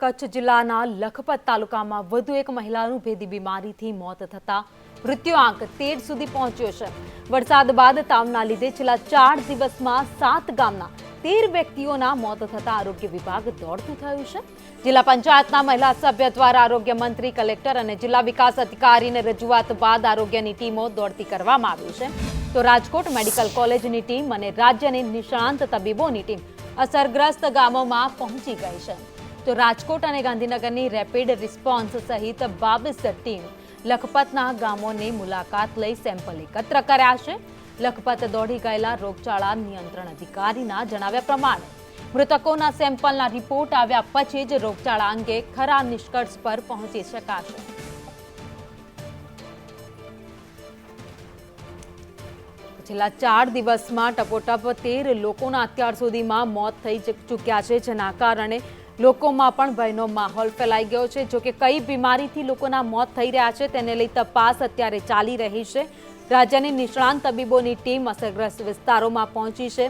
કચ્છ જિલ્લાના લખપત તાલુકામાં વધુ એક મહિલાનું ભેદી બીમારીથી મોત થતા મૃત્યુઆંક તેર સુધી પહોંચ્યો છે. વરસાદ બાદ તાવના લીધે છેલ્લા ચાર દિવસમાં સાત ગામના તેર વ્યક્તિઓના મોત થતા આરોગ્ય વિભાગ દોડતું થયું છે. જિલ્લા પંચાયતના મહિલા સભ્ય દ્વારા આરોગ્ય મંત્રી, કલેક્ટર અને જિલ્લા વિકાસ અધિકારીને રજૂઆત બાદ આરોગ્યની ટીમો દોડતી કરવામાં આવી છે. તો રાજકોટ મેડિકલ કોલેજની ટીમ અને રાજ્યની નિષ્ણાંત તબીબોની ટીમ અસરગ્રસ્ત ગામોમાં પહોંચી ગઈ છે. તો રાજકોટ અને ગાંધીનગરની રેપિડ રિસ્પોન્સ સહિત બાવીસ ટીમ લખપતના ગામોની મુલાકાત લઈ સેમ્પલ એકત્ર કર્યા છે. લખપત દોડી ગયેલા રોગચાળા નિયંત્રણ અધિકારીના જણાવ્યા પ્રમાણે મૃતકોના સેમ્પલના રિપોર્ટ આવ્યા પછી જ રોગચાળા અંગે ખરા નિષ્કર્ષ પર પહોંચી શકાશે. છેલ્લા ચાર દિવસમાં ટપોટપ તેર લોકોના અત્યાર સુધીમાં મોત થઈ ચૂક્યા છે, જેના કારણે લોકોમાં પણ ભયનો માહોલ ફેલાઈ ગયો છે. જોકે કઈ બીમારીથી લોકોના મોત થઈ રહ્યા છે તેને લઈ તપાસ અત્યારે ચાલી રહી છે. રાજ્યની નિષ્ણાંત તબીબોની ટીમ અસરગ્રસ્ત વિસ્તારોમાં પહોંચી છે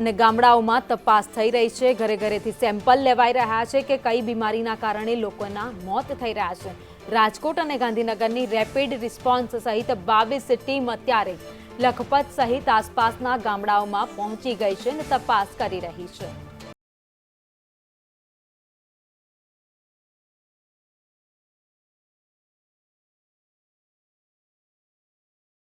અને ગામડાઓમાં તપાસ થઈ રહી છે. ઘરે ઘરેથી સેમ્પલ લેવાઈ રહ્યા છે કે કઈ બીમારીના કારણે લોકોના મોત થઈ રહ્યા છે. રાજકોટ અને ગાંધીનગરની રેપિડ રિસ્પોન્સ સહિત બાવીસ ટીમ અત્યારે લખપત સહિત આસપાસના ગામડાઓમાં પહોંચી ગઈ છે અને તપાસ કરી રહી છે.